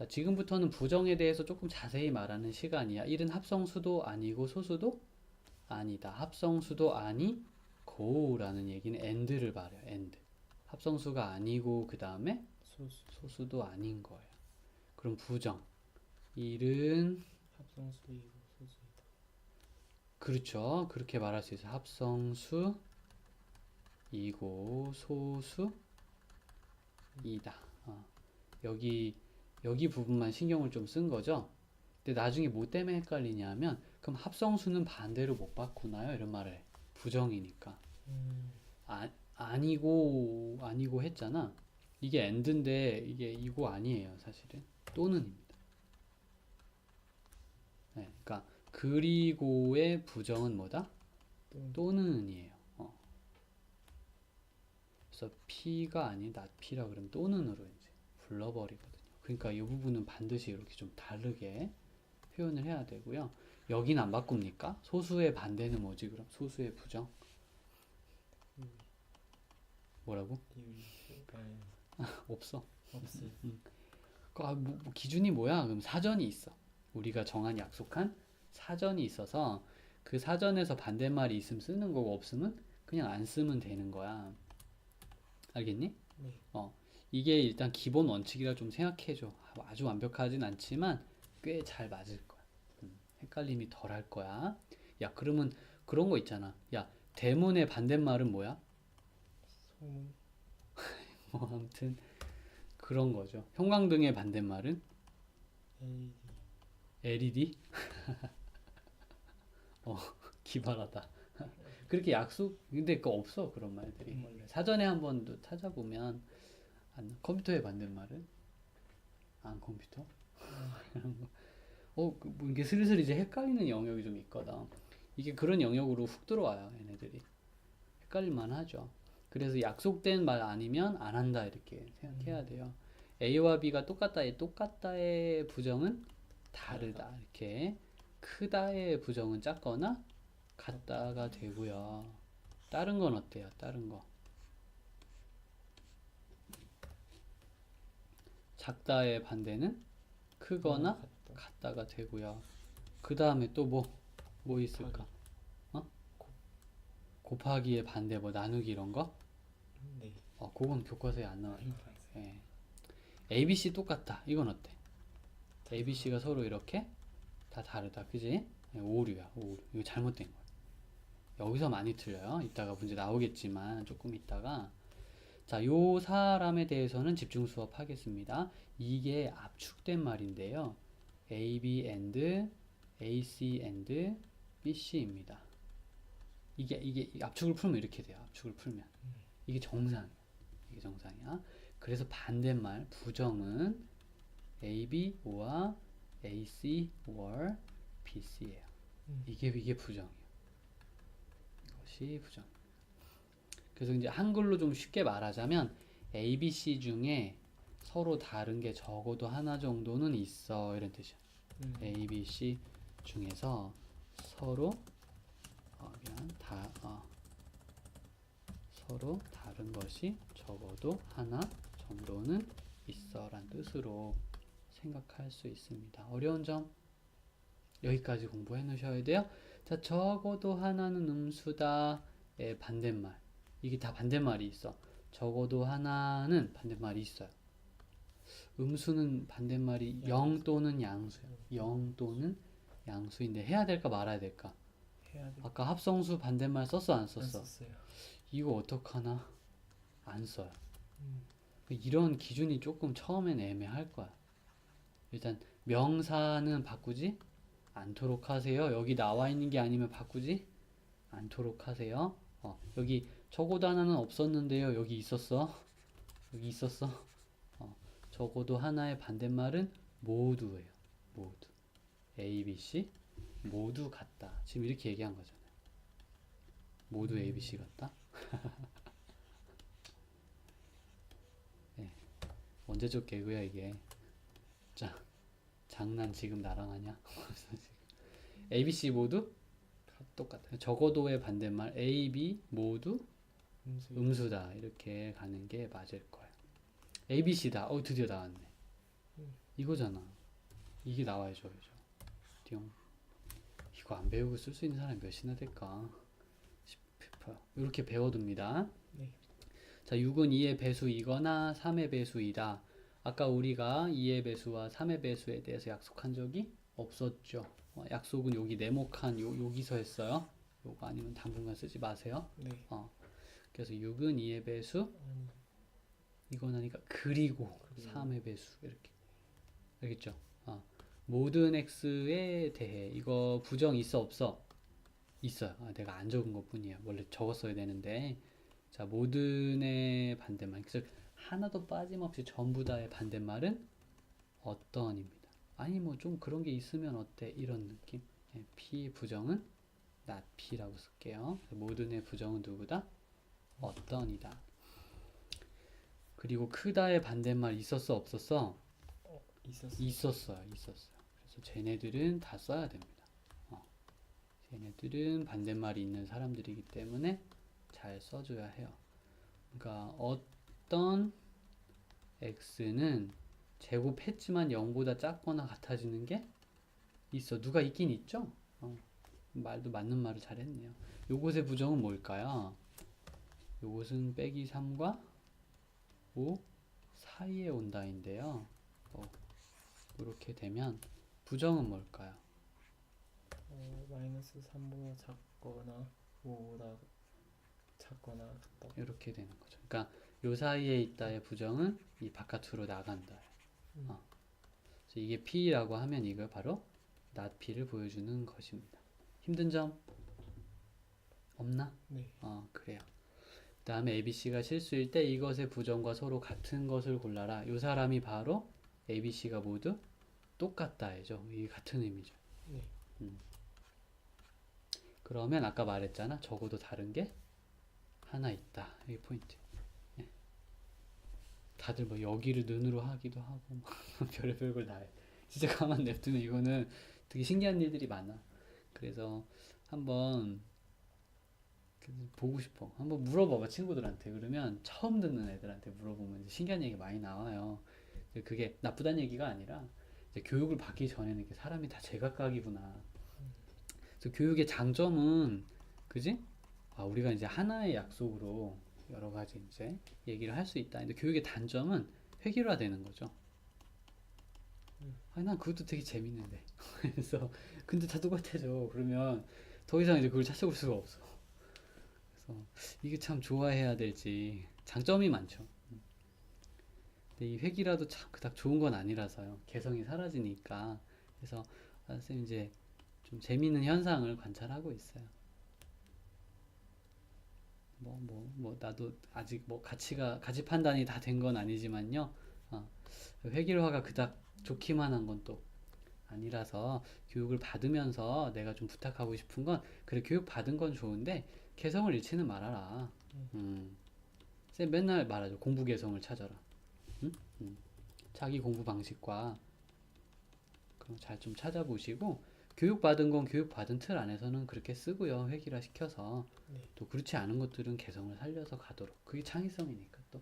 자, 지금부터는 부정에 대해서 조금 자세히 말하는 시간이야. 1은 합성수도 아니고 소수도 아니다. 합성수도 아니 고라는 얘기는 and를 말해요. and. 합성수가 아니고 그 다음에 소수 소수도 아닌 거예요. 그럼 부정. 1은 합성수이고 소수이다. 그렇죠. 그렇게 말할 수 있어요. 합성수 이고 소수이다. 어. 여기 여기 부분만 신경을 좀 쓴 거죠. 근데 나중에 뭐 때문에 헷갈리냐면 그럼 합성수는 반대로 못 바꾸나요? 이런 말을 해. 부정이니까. 음, 아, 아니고 아니고 했잖아. 이게 and인데 이게 이고 아니에요, 사실은. 또는입니다. 네, 그러니까 그리고의 부정은 뭐다? 또 또는이에요. 어. 그래서 P가 아닌 not P라 그러면 또는으로 이제 불러버리거든요. 그러니까 이 부분은 반드시 이렇게 좀 다르게 표현을 해야 되고요. 여긴 안 바꿉니까? 소수의 반대는 뭐지 그럼? 소수의 부정? 뭐라고? 유의 없어. 없어요. 그, 아, 뭐, 뭐 기준이 뭐야? 그럼 사전이 있어. 우리가 정한 약속한 사전이 있어서 그 사전에서 반대말이 있으면 쓰는 거고 없으면 그냥 안 쓰면 되는 거야. 알겠니? 네. 어, 이게 일단 기본 원칙이라 좀 생각해줘. 아주 완벽하진 않지만 꽤 잘 맞을 거야. 음, 헷갈림이 덜 할 거야. 야, 그러면 그런 거 있잖아. 야, 대문의 반대말은 뭐야? 소문 뭐, 아무튼 그런 거죠. 형광등의 반대말은 LED LED? 어, 기발하다. 그렇게 약속, 근데 그거 없어, 그런 말들이. 음. 사전에 한 번도 찾아보면, 안, 컴퓨터에 만든 말은? 안 컴퓨터? 이런 거. 어, 그, 뭐 이게 슬슬 이제 헷갈리는 영역이 좀 있거든. 이게 그런 영역으로 훅 들어와요, 얘네들이. 헷갈릴만 하죠. 그래서 약속된 말 아니면 안 한다, 이렇게 생각해야 돼요. A와 B가 똑같다의 똑같다의 부정은 다르다. 이렇게 크다의 부정은 작거나 같다가 되고요. 다른 건 어때요? 다른 거. 작다의 반대는 크거나 같다. 같다 가 되고요. 그 다음에 또 뭐, 뭐 있을까? 어? 곱하기의 반대 뭐 나누기 이런 거? 네. 어, 그건 교과서에 안 나와요. 음. 예. ABC 똑같다. 이건 어때? ABC가 서로 이렇게 다 다르다. 그지? 예, 오류야, 오류. 이거 잘못된 거야. 여기서 많이 틀려요. 이따가 문제 나오겠지만, 조금 있다가. 자, 요 사람에 대해서는 집중 수업하겠습니다. 이게 압축된 말인데요. AB and AC and BC입니다. 이게, 이게, 이 압축을 풀면 이렇게 돼요. 압축을 풀면. 이게 정상이야. 이게 정상이야. 그래서 반대말, 부정은 AB와 AC or BC예요. 음. 이게 이게 부정이에요. 이것이 부정. 그래서 이제 한글로 좀 쉽게 말하자면 A, B, C 중에 서로 다른 게 적어도 하나 정도는 있어 이런 뜻이야. 음. A, B, C 중에서 서로 어, 미안 다 어, 서로 다른 것이 적어도 하나 정도는 있어란 뜻으로 생각할 수 있습니다. 어려운 점 여기까지 공부해 놓으셔야 돼요. 자, 적어도 하나는 음수다의 반대말. 이게 다 반대말이 있어. 적어도 하나는 반대말이 있어요. 음수는 반대말이 0 또는 양수야. 0 또는 양수인데 해야 될까 말아야 될까? 해야 돼. 아까 합성수 반대말 썼어 안안 썼어? 썼어요. 이거 어떡하나? 안 써요. 음. 이런 기준이 조금 처음엔 애매할 거야. 일단 명사는 바꾸지 않도록 하세요. 여기 나와 있는 게 아니면 바꾸지 않도록 하세요. 어, 여기 적어도 하나는 없었는데요. 여기 있었어. 여기 있었어. 어, 적어도 하나의 반대말은 모두예요. 모두. A, B, C 모두 같다. 지금 이렇게 얘기한 거잖아요. 모두 A, B, C 같다. 네. 언제적 개그야 이게. 자, 장난 지금 나랑 하냐? A, B, C 모두 똑같아요. 적어도의 반대말 A, B 모두 음수. 음수다 이렇게 가는 게 맞을 거예요. A, B, C다. 어 드디어 나왔네. 음. 이거잖아. 이게 나와야죠. 띵. 이거 안 배우고 쓸 수 있는 사람이 몇이나 될까? 10, 이렇게 배워둡니다. 네. 자, 6은 2의 배수이거나 3의 배수이다. 아까 우리가 2의 배수와 3의 배수에 대해서 약속한 적이 없었죠. 어, 약속은 여기 네모칸 요, 여기서 했어요. 요거 아니면 당분간 쓰지 마세요. 네. 그래서 6은 2의 배수, 아니, 이건 하니까 그리고 그리고. 3의 배수 이렇게 알겠죠? 아, 모든 x에 대해 이거 부정 있어 없어? 있어요. 아, 내가 안 적은 것뿐이야. 원래 적었어야 되는데 자 모든의 반대말 즉 하나도 빠짐없이 전부 다의 반대말은 어떤입니다. 아니 뭐 좀 그런 게 있으면 어때 이런 느낌. 예, p 부정은 not p라고 쓸게요. 모든의 부정은 누구다? 어떤이다. 그리고 크다의 반대말 있었어 없었어? 어, 있었어. 있었어요, 있었어요. 그래서 쟤네들은 다 써야 됩니다. 어. 쟤네들은 반대말이 있는 사람들이기 때문에 잘 써줘야 해요. 그러니까 어떤 x는 제곱했지만 0보다 작거나 같아지는 게 있어. 누가 있긴 있죠? 어. 말도 맞는 말을 잘했네요. 요것의 부정은 뭘까요? 요것은 빼기 3과 5 사이에 온다인데요. 어, 이렇게 되면 부정은 뭘까요? 어, 마이너스 3보다 작거나 5보다 작거나 같다. 이렇게 되는 거죠. 그러니까 요 사이에 있다의 부정은 이 바깥으로 나간다. 음. 어. 이게 P라고 하면 이걸 바로 not P를 보여주는 것입니다. 힘든 점 없나? 네. 어, 그래요. 그 다음에 ABC가 실수일 때 이것의 부정과 서로 같은 것을 골라라. 요 사람이 바로 ABC가 모두 똑같다죠. 이게 같은 의미죠. 네. 그러면 아까 말했잖아. 적어도 다른 게 하나 있다. 이게 포인트. 예. 다들 뭐 여기를 눈으로 하기도 하고 막 별의별 걸 다 해. 진짜 가만 냅두면 이거는 되게 신기한 일들이 많아. 그래서 한번 그 보고 싶어. 한번 물어봐봐 친구들한테. 그러면 처음 듣는 애들한테 물어보면 신기한 얘기 많이 나와요. 그게 나쁘다는 얘기가 아니라 교육을 받기 전에는 사람이 다 제각각이구나. 그래서 교육의 장점은 그지? 아, 우리가 이제 하나의 약속으로 여러 가지 이제 얘기를 할 수 있다. 근데 교육의 단점은 획일화되는 거죠. 아니 난 그것도 되게 재밌는데. 그래서 근데 다 똑같아져. 그러면 더 이상 이제 그걸 찾아볼 수가 없어. 그래서 이게 참 좋아해야 될지 장점이 많죠. 근데 이 획일화도 참 그닥 좋은 건 아니라서요. 개성이 사라지니까. 그래서 아, 선생님 이제 좀 재미있는 현상을 관찰하고 있어요. 뭐, 뭐, 뭐, 나도 아직 뭐 가치가, 가치 판단이 다 된 건 아니지만요. 어, 획일화가 그닥 좋기만 한 건 또 아니라서 교육을 받으면서 내가 좀 부탁하고 싶은 건, 그래, 교육 받은 건 좋은데, 개성을 잃지는 말아라. 음. 쌤 맨날 말하죠. 공부 개성을 찾아라. 응? 음. 자기 공부 방식과 그런 잘좀 찾아보시고, 교육받은 건 교육받은 틀 안에서는 그렇게 쓰고요. 획일화 시켜서. 네. 또 그렇지 않은 것들은 개성을 살려서 가도록. 그게 창의성이니까 또.